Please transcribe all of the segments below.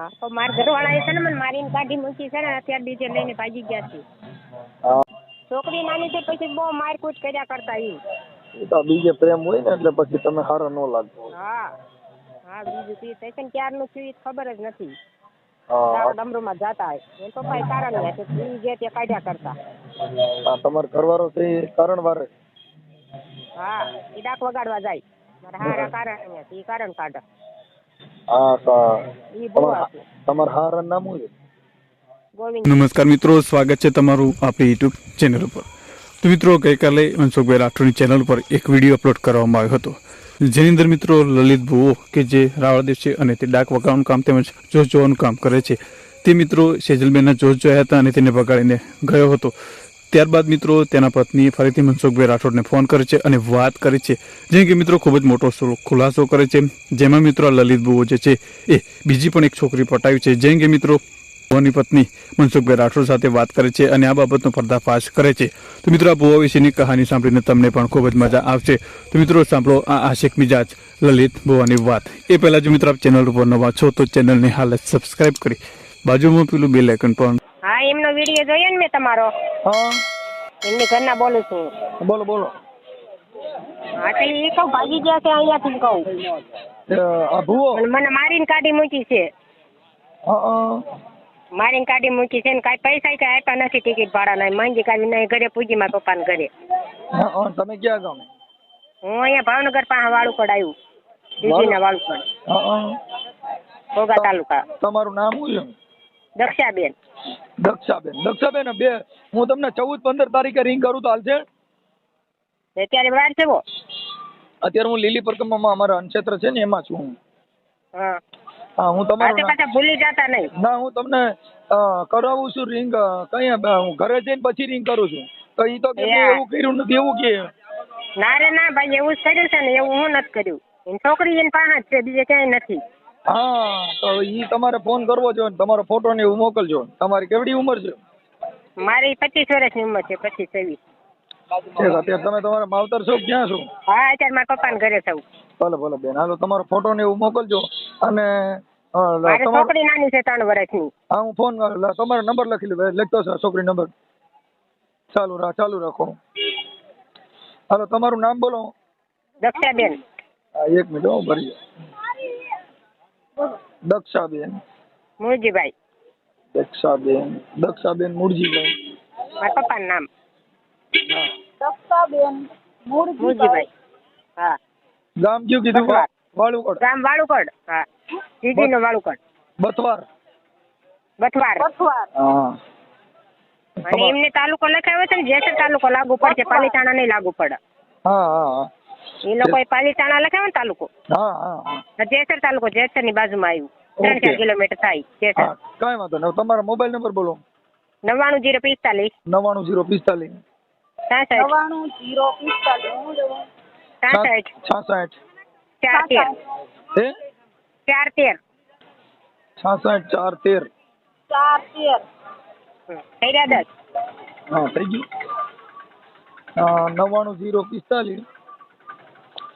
હા. તો મારા ઘરવાળાએ છે ને મને મારીને કાઢી મૂકી છે ને અત્યારે ડીજે લઈને ભાગી ગયા છે. છોકરી નાની છે પછી બહુ મારકૂટ કર્યા કરતા ઈ. એ તો બીજે પ્રેમ હોય ને એટલે પછી તમે હારો ન લાગતો હા. હા બીજું પી સ્ટેશન ક્યારનું થયું ખબર જ નથી. ડમરૂમાં જાતા હોય. એ પપ્પાએ કારણ હશે ઈ જે તે કાઢ્યા કરતા. હા તમારો ઘરવાળો છે એ કારણ વારે હા ઈ ડાક વગાડવા જાય. મારા હારા કારણ અહીંયા છે કારણ કાઢે. તો તમારા હારા નામ શું નમસ્કાર મિત્રો સ્વાગત છે તમારું આપણી યુટ્યુબ ચેનલ ઉપર. તો મિત્રો ગઈકાલે મનસુખભાઈ રાઠોડની ચેનલ પર એક વીડિયો અપલોડ કરવામાં આવ્યો હતો. જેની અંદર મિત્રો લલિત ભુવો કે જે રાવળદેવ છે અને તે ડાક વગાવાનું કામ તેમજ જોશ જોવાનું કામ કરે છે. તે મિત્રો સેજલબેનના જોશ જોયા હતા અને તેને વગાડીને ગયો હતો. ત્યારબાદ મિત્રો તેના પત્નીએ ફરીથી મનસુખભાઈ રાઠોડને ફોન કરે છે અને વાત કરે છે. જેમ કે મિત્રો ખૂબ જ મોટો ખુલાસો કરે છે. જેમાં મિત્રો લલિત બુઓ જે છે એ બીજી પણ એક છોકરી પટાવી છે. જેમ કે મિત્રો ભુવાની પત્ની મનસુખભાઈ રાઠોડ સાથે વાત કરે છે અને આ બાબતનો પર્દાફાશ કરે છે. તો મિત્રો આ ભુવા વિશેની કહાની સાંભળીને તમને પણ ખૂબ જ મજા આવશે. તો મિત્રો સાંભળો આ આશિક મિજાજ લલિત ભુવાની વાત. એ પહેલા જો મિત્રો આપ ચેનલ ઉપર નવા છો તો ચેનલને હાલ જ સબસ્ક્રાઇબ કરી. બાજુમાં પેલું બેલ આઇકન પણ હા, એમનો વીડિયો જોયો ને મેં તમારો. હા. એમની ઘરના બોલું છું. બોલો બોલો. હા તો એ કહું ભાગી ગયા છે અહીંયાથી કહું. આ ભુવો? મને મારીને કાઢી મૂકી છે. મારીને કાઢી મૂકી છે ને કાંઈ પૈસા કાંઈ આપ્યા નથી ટિકિટ ભાડાના માંગી કાઢી નહીં ઘરે પૂજી મારા પપ્પાને ઘરે. તમે ક્યાં ગામ હું અહીંયા ભાવનગર પાસે વાળુકડ આવ્યું. દીદીના વાળુકડ ઘોઘા તાલુકા. તમારું નામ શું દક્ષાબેન. દક્ષાબેન. દક્ષાબેન બે હું તમને ચૌદ પંદર તારીખે રિંગ કરું તો હાલશે? અત્યારે વાર છે અત્યારે હું લીલી પરકમમાં અમારા અનક્ષેત્ર છે ને એમાં છું હું. હા. હા તમારું ભૂલી જતા નહીં. ના હું તમને કરાવું છું રિંગ કઈ હું ઘરે જઈને પછી રિંગ કરું છું. તો એ તો કે એવું કર્યું નથી એવું કે. ના રે ના ભાઈ એવું જ કર્યું છે ને એવું હું નથી કર્યું. છોકરી એની પાસે છે બીજે ક્યાંય નથી. હા તો ઈ તમારે ફોન કરવો જોઈએ તમારો ફોટો ને એવું મોકલજો. તમારી કેવડી ઉંમર છે? મારી પચીસ વર્ષની ઉંમર છે પચીસ છવ્વીસ. અત્યારે તમે તમારા માવતર છો ક્યાં છો? હા અત્યારે મારા પપ્પાને ઘરે થવું ભલે ભલે બેન. હાલો તમારો ફોટો ને એવું મોકલજો અને છોકરી નાની છે ત્રણ વર્ષની. હા હું ફોન. તમારો નંબર લખી લે લખતો છે છોકરી નંબર ચાલુ રાખ ચાલુ રાખો. હાલો તમારું નામ બોલો. દક્ષાબેન. હા એક મિનિટ હો ભરી દક્ષાબેન. મુરજીભાઈ દક્ષાબેન. દક્ષાબેન મુરજીભાઈ મારા પપ્પાનું નામ. હા દક્ષાબેન મુરજીભાઈ હા. ગામ કયું કીધું? બથવાર. વાળુકડ ગામ વાળુકડ હા. જીજીનો વાળુકડ બથવાર બથવાર બથવાર હા. અને એમને તાલુકો લખાયો છે ને જેસર તાલુકો લાગુ પડશે પાલીતાણા નહીં લાગુ પડે. હા હા. એ લોકો પાલીતાણા લખાયો ને તાલુકો. હા હા હા. જેસર તાલુકો જેસરની બાજુમાં આવ્યું. ત્રણ ચાર કિલોમીટર થાય જેસર. કઈ વાંધો નહીં. તમારો મોબાઈલ નંબર બોલો. નવ્વાણું જીરો પિસ્તાલીસ. નવ્વાણું જીરો પિસ્તાલીસ. સાસઠ. નવાણું જીરો પિસ્તાલીસ હું છાસઠ. ચાર તેર. હે? ચાર તેર. છાસઠ ચાર તેર. ચાર તેર. થઈ રહ્યા દસ. હા થઈ ગયું. હા નવ્વાણું જીરો પિસ્તાલીસ.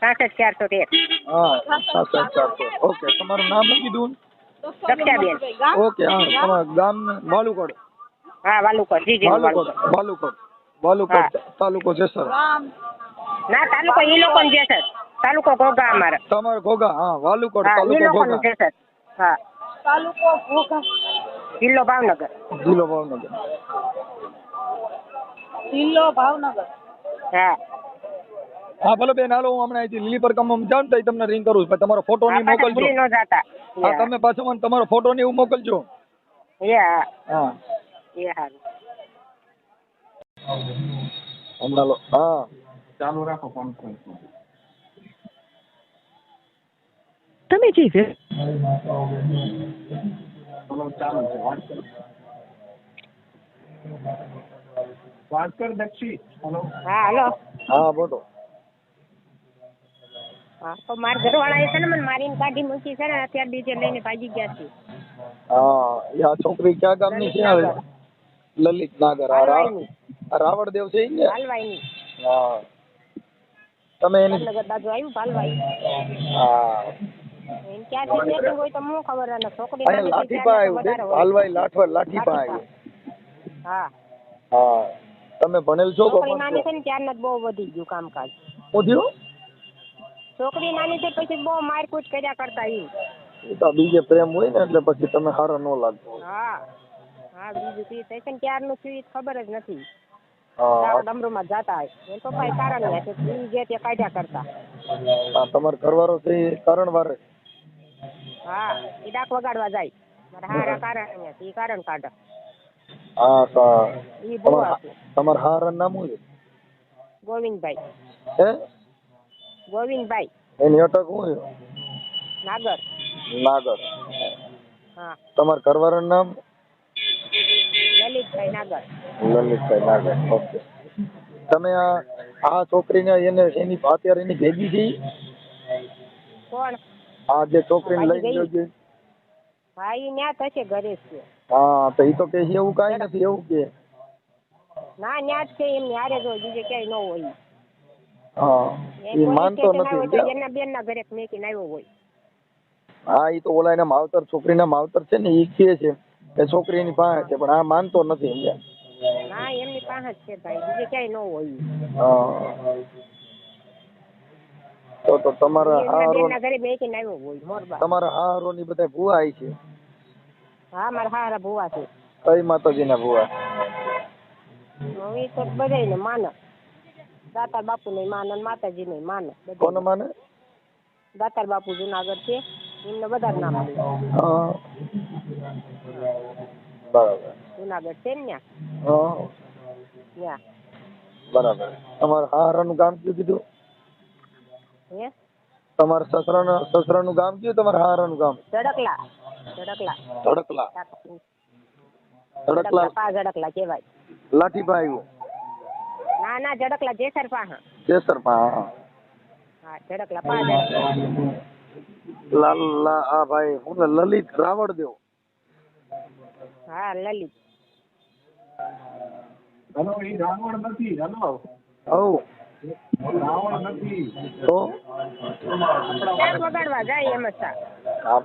સાસઠ ચારસો તેર. હા ઓકે તમારું નામ શું કીધું? દક્ષાબેન. ઓકે હા તમારું ગામ વાલુકડ હા વાલુકડ જીજી વાલુકડ વાલુકડ વાલુકડ તાલુકો જેસર ના તાલુકો ઈ લોકો જેસર તાલુકો ઘોઘા અમારે. તમારો ઘોઘા હા વાલુકડ તાલુકો લોકો ઘોઘા. જેસર હા. તાલુકો ઘોઘા. જિલ્લો ભાવનગર. જિલ્લો ભાવનગર. જિલ્લો ભાવનગર. હા. હા ભલે બેન હાલો હું હમણાં અહીંથી લીલી પર કમ જાણ તો તમને રિંગ કરું છું. તમારો ફોટો મોકલજો. ન જાતા. હા તમે પાછો મને તમારો ફોટો ને હું મોકલજો. એ હા. હા એ હારું. હમણાં લો. હા. તમે જે હેલો. હા હેલો. હા બોલો. હા તો મારા ઘરવાળાએ છે ને મને મારીને કાઢી મૂકી છે ને અત્યારે ડીજે લઈને ભાગી ગયા છે હા યા છોકરી ક્યાં ગામની છે લલિત નાગર આ રા- હાલવાઈની. આ છે ને હાલવાઈની. હા. તમે એને ભાવનગર બાજુ આવ્યું હાલવાઈ હા. ક્યાંથી હોય તો હું ખબર છોકરી લાઠીપા આવ્યું લાઠવા લાઠીપા આવ્યું હા. હા. તમે ભણેલ છો છોકરી નાની છે ને ત્યારના જ બહુ વધી ગયું કામકાજ. વધ્યું છોકરી નાની છે પછી બહુ મારકૂટ કર્યા કરતા ઈ. એ તો બીજે પ્રેમ હોય ને એટલે પછી તમે હારો ન લાગતો હા. હા બીજું કઈ થાય છે ને ક્યારનું થયું ખબર જ નથી. ડમરૂમાં જતા હોય. એ કઈ કારણ છે ઈ જે તે કાઢ્યા કરતા. હા તમારો ઘરવાળો છે કારણ વારે હા એ ડાક વગાડવા જાય. મારા હારા કારણ એ કારણ કાઢે. હા તો તમારા હતું. નામ શું ગોવિંદભાઈ. હે? ગોવિંદભાઈ. એની અટક હું નાગર. નાગર. હા. તમાર ઘરવાળાનું નામ? લલિતભાઈ નાગર. લલિતભાઈ નાગર. ઓકે. તમે આ આ છોકરીને એને એની અત્યારે એની ભેગી છે કોણ? આ જે છોકરીને લઈ ગયો છે હા એ ન્યા થશે ઘરે છે. હા તો એ તો કે એવું કાંઈ નથી એવું કે. ના ન્યા જ છે એમની હારે જ બીજે ક્યાંય ન હોય. હા એ માનતો નથી. એના બેન ના ઘરે મેકીને આવ્યો હોય. હા એ તો ઓલા એના માવતર છોકરીના માવતર છે ને એ કહે છે કે છોકરી એની પાસે છે પણ આ માનતો નથી સમજ્યા ના એમની પાસે છે ભાઈ બીજે ક્યાંય ન હોય. હા. તો તો તમારા હારો ના ઘરે મેકીને આવ્યો હોય મોરબા તમારા હારો ની બધા ભૂવા છે? હા મારા હારા ભુવા છે. કઈ માતાજીના ભૂવા? હવે તો બધાય માને દાતાર બાપુ ને માને માતાજી ને માને કોને માને દાતાર બાપુ જુનાગઢ છે. એમને વધારે નામ બરાબર. જુનાગઢ છે ને ત્યાં બરાબર. તમારા હારાનું ગામ કયું કીધું? હે? તમારા સસરાના સસરાનું ગામ કયું? તમારા હારાનું ગામ? ધડકલા. ઝડકલા ધડકલા. ધડકલા. ધડકલા. કેવાય કહેવાય. આવ્યું. ના ના ઝડકલા જેસર પાહા કેસરપા હા. હા જડકલા પા લાલ આ ભાઈ હું લલિત રાવળ દેવ. હા લલિત. હલો એ રાવણ નથી હલો. ઓ રાવણ નથી. તો ડાક વગાડવા જાય એમ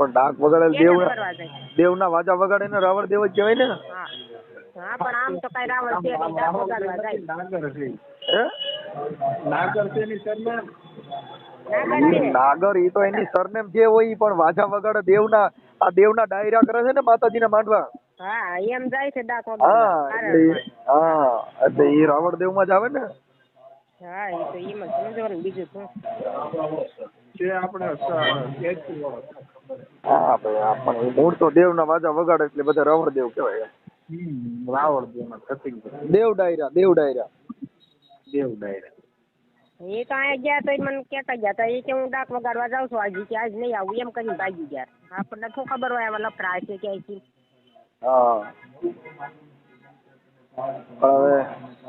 ડાક વગાડેલ દેવ દેવના વાજા વગાડે ને રાવણ દેવ જ કહેવાય ને. હા. હા પણ આમ તો કઈ રાવણ છે નહીં ડાક વગાડવા જાય નાગર છે. હે? નાગર છે ની સરનામ? નાગર ઈ તો એની સરનેમ જે હોય ઈ પણ વાજા વગાડે દેવના આ દેવના ડાયરા કરે છે ને માતાજીના માંડવા. હા એમ જાય છે ડાક હા વગાડવા એટલે ઈ- હા એટલે ઈ રાવણ દેવમાં જ આવે ને? હા એ તો એમ જ સમજવાનું બીજું શું. છે આપણે હા ભાઈ આ મૂળ તો દેવના વાજા વગાડે એટલે બધા રાવણ દેવ કહેવાય કટિંગ દેવ ડાયરા દેવ ડાયરા. દેવ ડાયરા. એ તો અહીંયા ગયા તો મને કહેતા ગયા તા એ કે હું ડાક વગાડવા જાઉં છું આજે કે આજ નહીં આવું એમ કરીને ભાગી ગયા. આપણને શું ખબર હોય આવા લફરા છે કે હા. હવે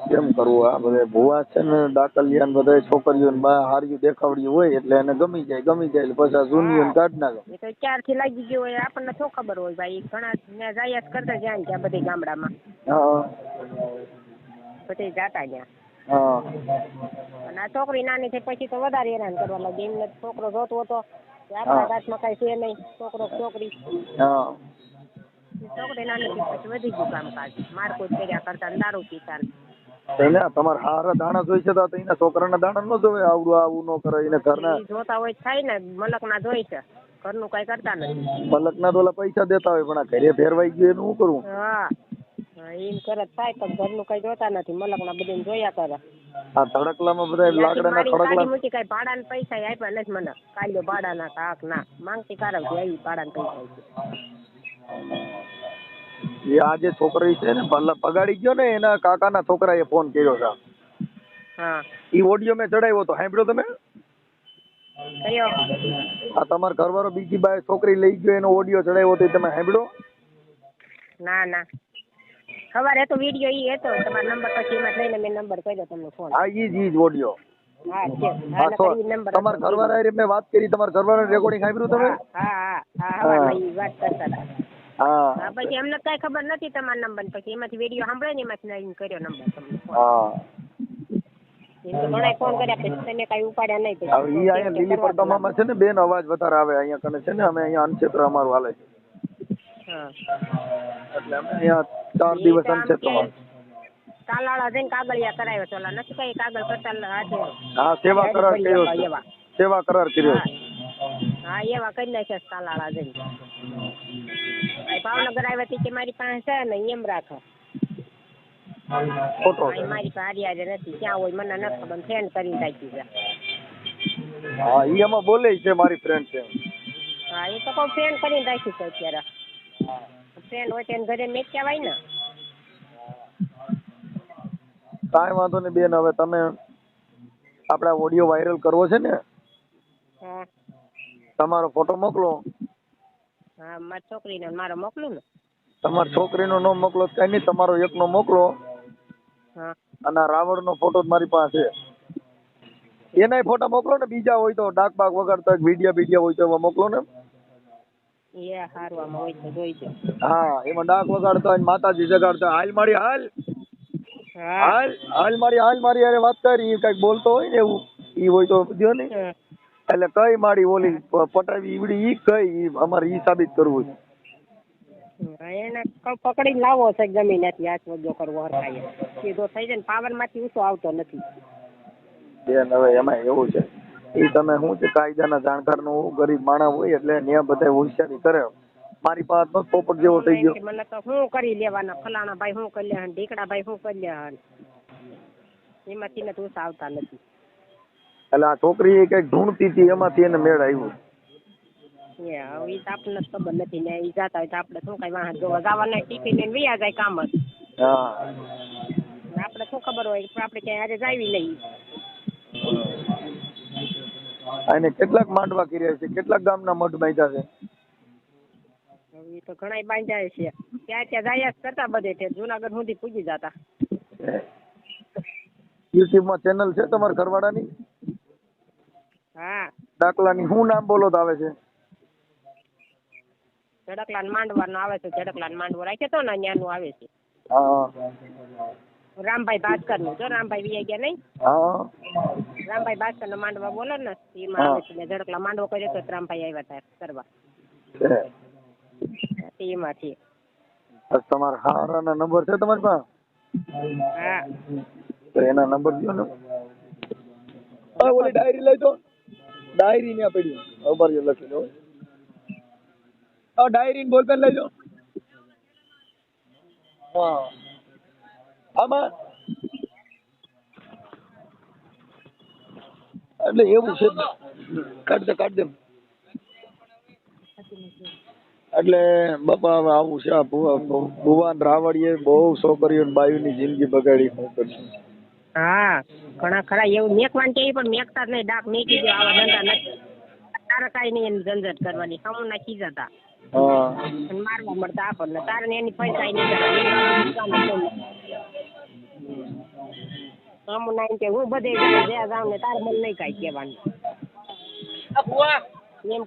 કેમ કરવું? આ બધે ભુવા છે ને દાકલિયા ને બધા છોકરીઓ ને બા હાર્યું દેખાવડ્યું હોય એટલે એને ગમી જાય ગમી જાય એટલે પછી જૂનીઓ ને કાઢ નાખે. એ તો ક્યારથી લાગી ગયું હોય આપણને શું ખબર હોય ભાઈ? ઘણા ત્યાં જાય કરતા જ્યાં ત્યાં બધી ગામડામાં. હા. બધે જાતા ત્યાં. હા. અને આ છોકરી નાની થઈ પછી તો વધારે હેરાન કરવા લાગી. એમને છોકરો જોતો હતો આપણા ઘાસમાં કઈ છે નહીં. છોકરો છોકરી. હા. છોકરી નાની પછી વધી ગયું કામકાજ મારકૂટ કર્યા કરતા ને દારૂ પીતા એને તમારા હારા દાણા જોઈ છે તો એના છોકરાના દાણા ન જોવે આવડું આવું ન કરે એને ઘરના જોતા હોય થાય ને મલક ના જોઈ છે. ઘરનું કઈ કરતા નથી. મલકના તો ઓલા પૈસા દેતા હોય પણ આ ઘરે ફેરવાઈ ગયું એનું શું કરવું હા. એમ કરે થાય પણ ઘરનું કઈ જોતા નથી મલક ના બધી જોયા કરે. આ ધડકલામાં બધા લાકડાના ખડકલા મૂકી કઈ ભાડાના પૈસા આપ્યા નથી મને. કાલ્યો ભાડાના કાક ના માંગતી કારવતી આવી ભાડાના પૈસા. એ આ જે છોકરી છે ને પગાડી ગયો ને એના કાકાના છોકરાએ ફોન કર્યો છે. હા. ઈ ઓડિયો મેં ચડાવ્યો તો સાંભળ્યો તમે? કયો? આ તમારા ઘરવાળો બીજી બાય છોકરી લઈ ગયો એનો ઓડિયો ચડાવ્યો તો તમે સાંભળ્યો? ના ના. સવારે તો વિડિયો ઈ હતો. તમારો નંબર પછી એમાં થઈને મેં નંબર કર્યો તમને ફોન હા ઈ જ ઈ જ ઓડિયો તમારા ઘરવાળા મેં વાત કરી તમારા ઘરવાળા રેકોર્ડિંગ સાંભળ્યું તમે? હા હા. હા વાત કરતા હતા. હા. પછી એમને કઈ ખબર નથી તમારા નંબર પછી એમાંથી વીડિયો સાંભળે ને એમાંથી કરીને કર્યો નંબર તમને હા. ઘણા ફોન કર્યા પછી તમે કઈ ઉપાડ્યા નહીં હવે ઈ અહીંયા લીલી પડતામાં છે ને બેન અવાજ વધારે આવે અહીંયા કને છે ને અમે અહીંયા અનક્ષેત્ર અમારું હાલે છે. એટલે અમે અહીંયા ચાર દિવસ અનક્ષેત્રમાં તાલાળા જઈને કાગળિયા કરાવ્યો તો ઓલા. નથી કઈ કાગળ કરતા હા સેવા કરાર કર્યો સેવા કરાર કર્યો હા એવા કરી નાખ્યા તાલાળા જઈને ભાવનગર આવ્યા થી કે મારી પાસે છે ને એમ રાખો. મારી પાસે હારી નથી. ક્યાં હોય મને ન ખબર ફ્રેન્ડ કરીને રાખી છે. હા ઈ એમાં બોલે છે મારી ફ્રેન્ડ છે. હા એ તો કોઈ ફ્રેન્ડ કરીને રાખી છે અત્યારે. ફ્રેન્ડ હોય તેને ઘરે મેચ કહેવાય ને. કાંઈ વાંધો નહીં બેન હવે તમે આપણા ઓડિયો વાયરલ કરવો છે ને? હા. તમારો ફોટો મોકલો. હા મારી છોકરીનો મારો મોકલું ને. તમારી છોકરીનો નો મોકલો કઈ નહીં તમારો એકનો મોકલો. હા. અને રાવણ નો ફોટો મારી પાસે. એનાય ફોટા મોકલો ને બીજા હોય તો ડાક બાગ વગાડતા વિડિયા વિડિયા હોય તો એમાં મોકલો ને. એ હારવામાં હોય તો જોઈ હા એમાં ડાક વગાડતા હોય માતાજી જગાડતા. હાલ મારી હાલ. હાલ હાલ મારી હાલ મારી અરે વાત કરી. કંઈક બોલતો હોય ને એવું. ઈ હોય તો દો ને. એટલે કઈ મારી ઓલી પટાવી ઈવડી ઈ કઈ અમારે ઈ સાબિત કરવું છે. એને પકડી પકડીને લાવો છે જમીનેથી હાથ વજો કરવો હરખાય સીધો થઈ જાય પાવરમાંથી ઊંચો આવતો નથી. બેન હવે એમાં એવું છે. એ તમે શું છે કાયદાના જાણકાર નો ગરીબ માણસ હોય એટલે ત્યાં બધા હોશિયારી કરે. મારી પાસે તો પોપટ જેવો થઈ ગયો. મને તો શું કરી લેવાના? ફલાણા ભાઈ શું કરી લે ઢીકડા ભાઈ શું કરી લે એમાંથી ને તું આવતા નથી. એટલે આ છોકરી એ કંઈક ઢૂંઢતી હતી એમાંથી એને મેળ આવ્યો. એ તો આપણને ખબર નથી ને ઈ જાતા હોય તો આપણે શું કઈ વાહન જોવા જવાના ટિફિન લઈને વયા જાય કામ જ. હા. આપણે શું ખબર હોય આપણે ક્યાંય આજે જાવી નહીં. અને કેટલાક માંડવા કર્યા છે કેટલાક ગામના મઠ બાંધ્યા છે. તો ઘણાય બાંધ્યા છે. ત્યાં ત્યાં જાયા કરતા બધે જુનાગઢ સુધી પૂજી જતા. યુટ્યુબમાં ચેનલ છે તમારા ઘરવાળાની? હા. દાખલાની શું નામ બોલો આવે છે? ઝડકલાન માંડવાનો આવે છે ઝડકલાન માંડવો રાખે તો ને ન્યાનું આવે છે. હા. રામભાઈ ભાસ્કરનું જો રામભાઈ વિયા ગયા નહીં? હા. રામભાઈ ભાસ્કર નો માંડવા બોલો ને એમાં આવે છે ઝડકલા માંડવો કર્યો તો રામભાઈ આવ્યા હતા કરવા. છે એમાંથી. બસ તમારા હારાના નંબર છે તમારી પાસે? હા. તો એના નંબર દો ને. ઓલી ડાયરી લઈ તો ડાયરી ને પડી ઉપર જે લખી આ ડાયરી ને બોલપેન લઈ લો. હા. આમાં એટલે એવું છે કાઢ દે કાઢ દે. એટલે બાપા હવે આવું છે ભુવાન રાવળીએ બહુ છોકરીઓ બાયુની જિંદગી બગાડી શું કરશું હા ઘણા ખરા એવું મેકવાન કે પણ મેકતા જ નહીં. ડાક મેકી દો આવા ધંધા નથી તારે કાંઈ નહીં એની ઝંઝટ કરવાની. સામુ નાખી જતા. અને મારવા મળતા આપણને. તારે એની પૈસા નહીં કરવાની. સામુ નાઈને કે હું બધે જ્યાં જાઉં ને તારે મને નહીં કાંઈ કહેવાનું. એમ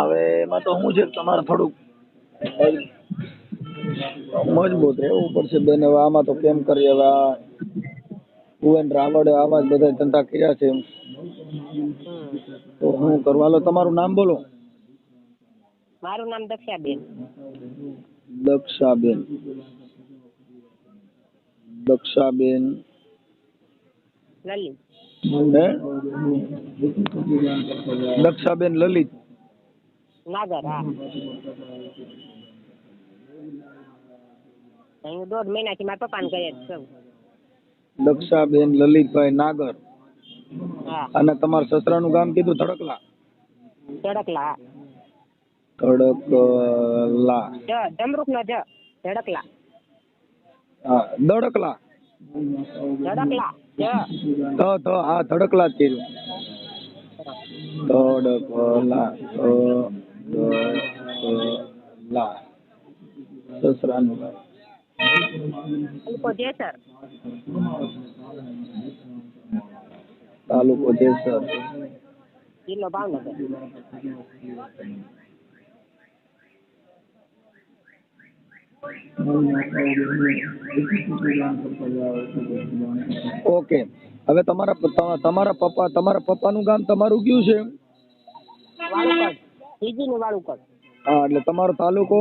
હવે એમાં તો હું છે તમારે થોડુંક મજબૂત રહેવું પડશે બેન. હવે આમાં તો કેમ કરીએ? હવે આ ભુવન રાવળે આવા જ બધા ધંધા કર્યા છે તો હું કરવા લો તમારું નામ બોલો. મારું નામ દક્ષાબેન. દક્ષાબેન. દક્ષાબેન. લલિત. દક્ષાબેન લલિત. નાગર હા. હું દોઢ મહિનાથી મારા પપ્પાને ઘરે જ છું દક્ષાબેન લલિતભાઈ નાગર હા અને તમારા સસરાનું ગામ કીધું ધડકલા ધડકલા ધડકલા જ જમરૂખ નો જ ધડકલા હા ધડકલા ધડકલા જ ધ ધ હા ધડકલા જ કીધું ધડકલા ધડકલા સસરાનું ગામ તાલુકો જેસર. તાલુકો જેસર. જિલ્લો ભાવનગર. ઓકે. હવે તમારા તમારા પપ્પા તમારા પપ્પાનું ગામ તમારું કયું છે? હા એટલે તમારો તાલુકો?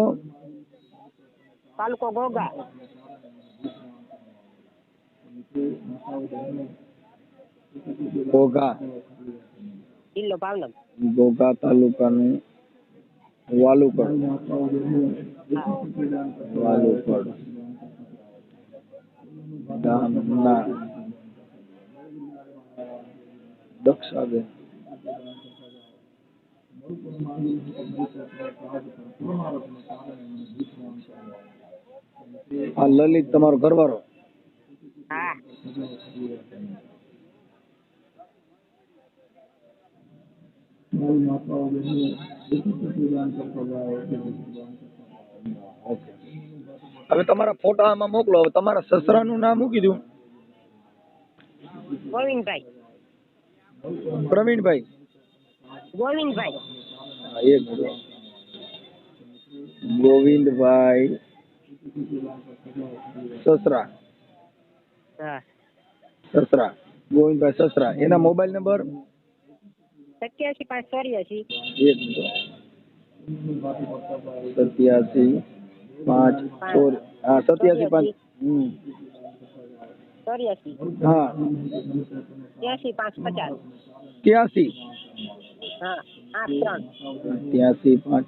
તાલુકો ઘોઘા ઘોઘા જિલ્લો ભાવનગર ઘોઘા તાલુકાનું વાલુકડ વાલુકડ ગામના દક્ષાબેન આ લલિત તમારો ઘરવાળો? હા. હવે તમારા ફોટા આમાં મોકલો. હવે તમારા સસરાનું નામ મૂકી દઉં ગોવિંદભાઈ. પ્રવીણભાઈ. ગોવિંદભાઈ. એક ગોવિંદભાઈ. સસરા હા સસરા ગોવિંદભાઈ સસરા એના મોબાઈલ નંબર સત્યાસી પાંચ ચોર્યાસી એક મિનિટ સત્યાસી પાંચ ચોર હા સત્યાસી પાંચ હમ ચોર્યાસી હા ત્યાસી પાંચ પચાસ ત્યાસી હા આઠ ત્રણ ત્યાસી પાંચ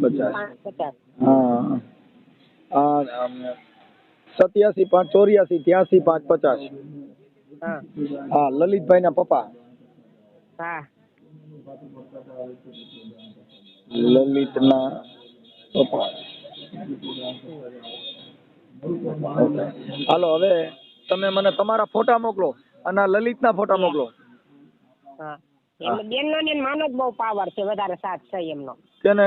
પચાસ પાંચ પચાસ હા આ આમ, સત્યાસી પાંચ ચોર્યાસી ત્યાસી પાંચ પચાસ. હા લલિતભાઈ ના પપ્પા. હા. લલિતના પપ્પા. હાલો હવે તમે મને તમારા ફોટા મોકલો અને લલિત ના ફોટા મોકલો. બેન નો ને માનો જ બહુ પાવર છે વધારે સાથ છે એમનો. કેને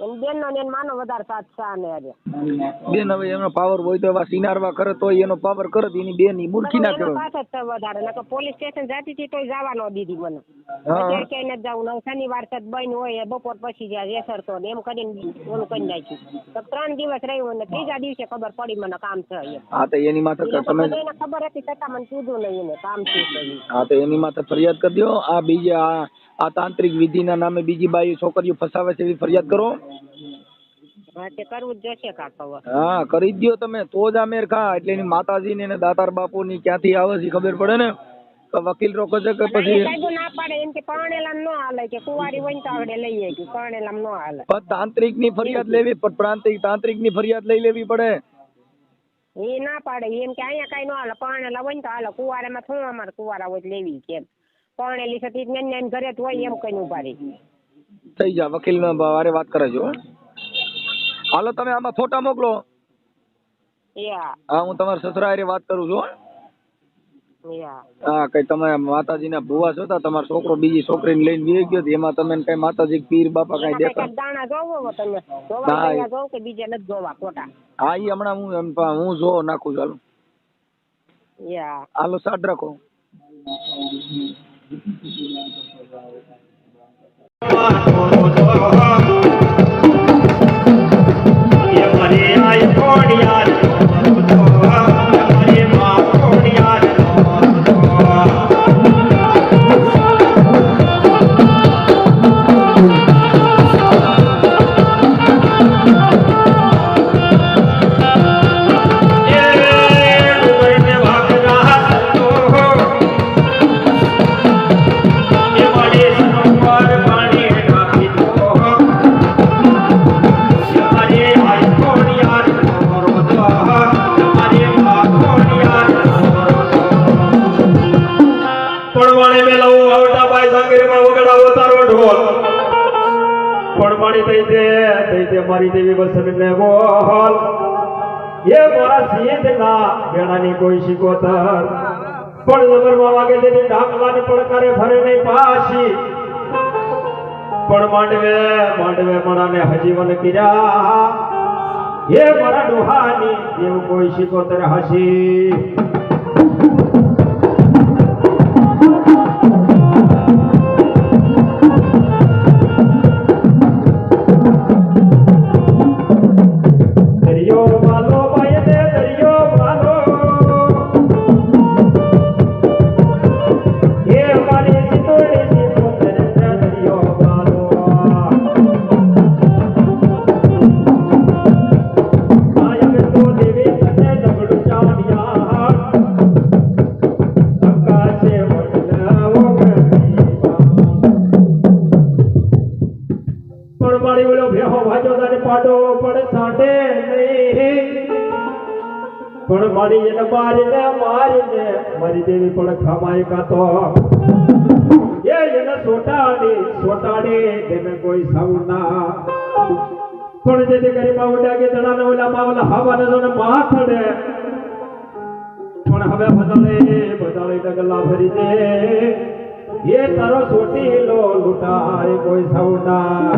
એમ બેનનો ને માનો વધારે સાથ છે આને આજે બેન હવે એનો પાવર હોય તો એવા સિનારવા કરે તો એનો પાવર કરે એની બેનની મૂર્ખી ના કરો. સાથ જ વધારે નકર પોલીસ સ્ટેશન જતી હતી તોય જવા ન દીધી મને. અત્યારે ક્યાંય નથી જવું શનિવાર છે બન હોય બપોર પછી જ્યાં રેસરતો ને એમ કરીને ઓલું કરી નાખ્યું. તો ત્રણ દિવસ રહ્યું ને ત્રીજા દિવસે ખબર પડી મને કામ છે હા તો એની માથે તમે બધાને ખબર હતી છતાં મને કીધું નહીં એને કામ છે હા તો એની માથે ફરિયાદ કરી દો. આ બીજા આ આ તાંત્રિક વિધિના નામે બીજી બાઈ છોકરીઓ ફસાવે છે એવી ફરિયાદ કરો. હા તે કરવું જ જોશે કાક હવે. હા કરી જ તમે. તો જ આ મેર ખા. એટલે એની માતાજી ને દાતાર બાપુ ની ક્યાંથી આવે છે ખબર પડે ને? વકીલ રોકો છે કે પછી? ના પાડે. એમ કે પરણેલામ ન હાલે. કે કુંવારી હોય તો આવડે લઈએ કે પરણેલામ નો હાલે. પણ તાંત્રિકની ફરિયાદ લેવી પણ પ્રાંતિક તાંત્રિકની ફરિયાદ લઈ લેવી પડે. એ ના પાડે. એમ કે અહીંયા કઈ નો હાલે. પરણેલા હોય ને તો હાલે. કુંવારામાં થોડું અમારે કુવારા હોય લેવી કેમ? પરણેલી છે તી ઘરે હોય એમ કઈ ઊભા રહી. થઈ જા વકીલ ને વારે વાત કરે છો હાલો તમે આમાં ફોટા મોકલો. હા હું તમારા સસરા હારે વાત કરું છું હો. કઈ તમે માતાજી ના ભુવા છો તા તમારો છોકરો બીજી છોકરીને લઈને વી ગયો તો એમાં તમે કઈ માતાજી પીર બાપા કઈ દેતા? દાણા જોવો તમે? જોવા એ- જોવો કે બીજે નથી જોવા ખોટા? હા ઈ હમણાં હું હું જો નાખું છું હાલો. સાડ રાખો. Salvador. પડવાણી થઈ તે થઈ તે મારી દેવી વસનને બોલ. એ મારા સીધના બેડાની કોઈ શિકોતર. પણ જબરમાં વાગે તેથી ઢાકલાની પડકારે ભરે નહીં પાછી. પણ માંડવે માંડવે મણાને હજીવન કર્યા. એ મારા ડોહાની, એવું કોઈ શિકોતર હસી માવલા હવાને જોને માથડે. પણ હવે બદલે બદલે ડગલા ફરી દે. એ તારો છોટી લો લૂંટાય, કોઈ સૌના